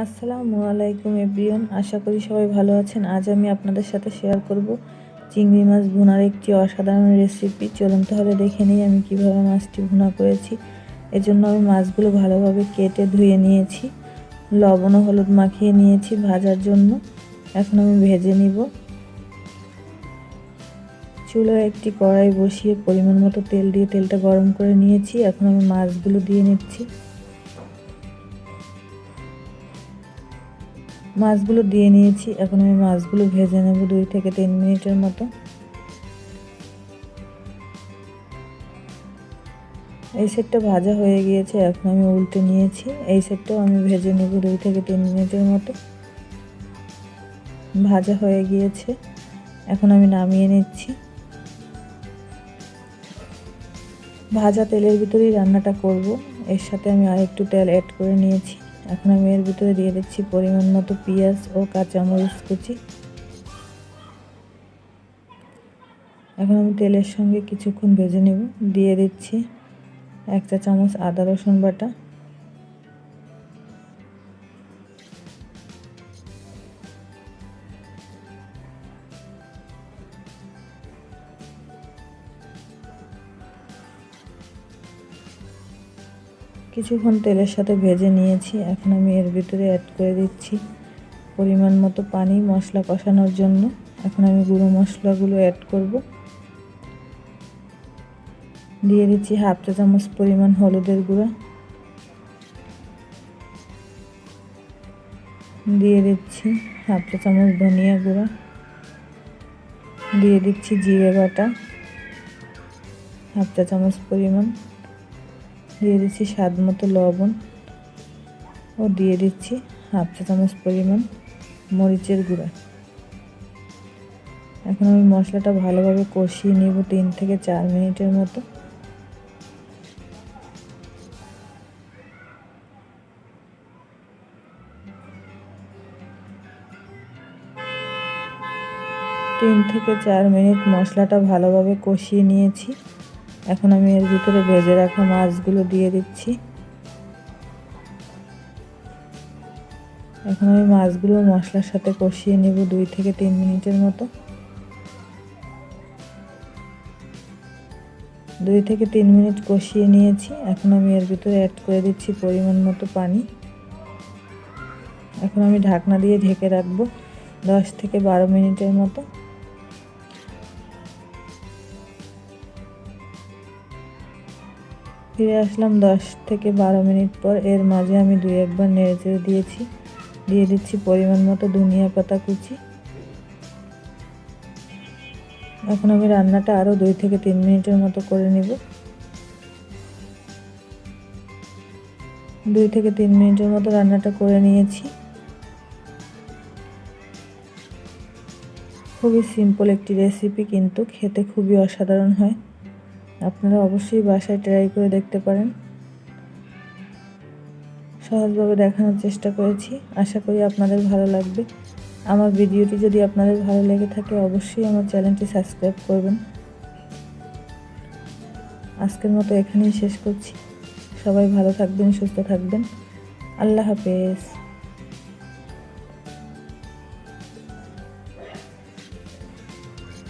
আসসালামু আলাইকুম এভরিওয়ান, আশা করি সবাই ভালো আছেন। আজ আমি আপনাদের সাথে শেয়ার করব চিংড়ি মাছ ভুনার একটি অসাধারণ রেসিপি চলুন তাহলে দেখে নিই আমি কীভাবে মাছটি ভুনা করেছি। এজন্য আমি মাছগুলো ভালোভাবে কেটে ধুয়ে নিয়েছি। লবণ হলুদ মাখিয়ে নিয়েছি ভাজার জন্য। এখন আমি ভেজে নিব। চুলোয় একটি কড়াই বসিয়ে পরিমাণ মতো তেল দিয়ে তেলটা গরম করে নিয়েছি। এখন আমি মাছগুলো দিয়ে নিচ্ছি। মাছগুলো দিয়ে নিয়েছি। এখন আমি মাছগুলো ভেজে নেব দুই থেকে তিন মিনিটের মতো। এই সেটটা ভাজা হয়ে গিয়েছে, এখন আমি উল্টে নিয়েছি। এই সেটটাও আমি ভেজে নেব দুই থেকে তিন মিনিটের মতো। ভাজা হয়ে গিয়েছে। এখন আমি নামিয়ে নিচ্ছি। ভাজা তেলের ভিতরেই রান্নাটা করব। এর সাথে আমি আরেকটু তেল অ্যাড করে নিয়েছি। এখন আমি এর ভিতরে দিয়ে দিচ্ছি পরিমাণ মতো পেঁয়াজ ও কাঁচামরিচ কুচি। এখন আমি তেলের সঙ্গে কিছুক্ষণ ভেজে নেব। দিয়ে দিচ্ছি এক চা চামচ আদা রসুন বাটা। কিছুক্ষণ তেলের সাথে ভেজে নিয়েছি। এখন আমি এর ভিতরে অ্যাড করে দিচ্ছি পরিমাণ মতো পানি, মশলা কষানোর জন্য। এখন আমি গুঁড়ো মশলাগুলো অ্যাড করব। দিয়ে দিচ্ছি হাফ চা চামচ পরিমাণ হলুদের গুঁড়ো। দিয়ে দিচ্ছি হাফ চা চামচ ধনিয়া গুঁড়া। দিয়ে দিচ্ছি জিরে বাটা, হাফ চা চামচ পরিমাণ। দিয়ে দিচ্ছি স্বাদ মতো লবণ। ও দিয়ে দিচ্ছি হাফ চা চামচ পরিমাণ মরিচের গুঁড়া। এখন আমি মশলাটা ভালোভাবে কষিয়ে নেব তিন থেকে চার মিনিটের মতো। তিন থেকে চার মিনিট মশলাটা ভালোভাবে কষিয়ে নিয়েছি। এখন আমি এর ভিতরে ভেজে রাখা মাছগুলো দিয়ে দিচ্ছি। এখন আমি মাছগুলো মশলার সাথে কষিয়ে নেব দুই থেকে তিন মিনিটের মতো। দুই থেকে তিন মিনিট কষিয়ে নিয়েছি। এখন আমি এর ভিতরে অ্যাড করে দিচ্ছি পরিমাণ মতো পানি। এখন আমি ঢাকনা দিয়ে ঢেকে রাখব দশ থেকে বারো মিনিটের মতো। ফিরে আসলাম দশ থেকে বারো মিনিট পর। এর মাঝে আমি দুই একবার নেড়ে দিয়েছি। দিয়ে দিচ্ছি পরিমাণ মতো ধনিয়া পাতা কুচি। এখন আমি রান্নাটা আরও দুই থেকে তিন মিনিটের মতো করে নেব। দুই থেকে তিন মিনিটের মতো রান্নাটা করে নিয়েছি। খুবই সিম্পল একটি রেসিপি কিন্তু খেতে খুবই অসাধারণ হয়। আপনারা অবশ্যই বাসায় ট্রাই করে দেখতে পারেন। সহজভাবে দেখানোর চেষ্টা করেছি। আশা করি আপনাদের ভালো লাগবে। আমার ভিডিওটি যদি আপনাদের ভালো লেগে থাকে, অবশ্যই আমার চ্যানেলটি সাবস্ক্রাইব করবেন। আজকের মতো এখানেই শেষ করছি। সবাই ভালো থাকবেন, সুস্থ থাকবেন। আল্লাহ হাফেজ।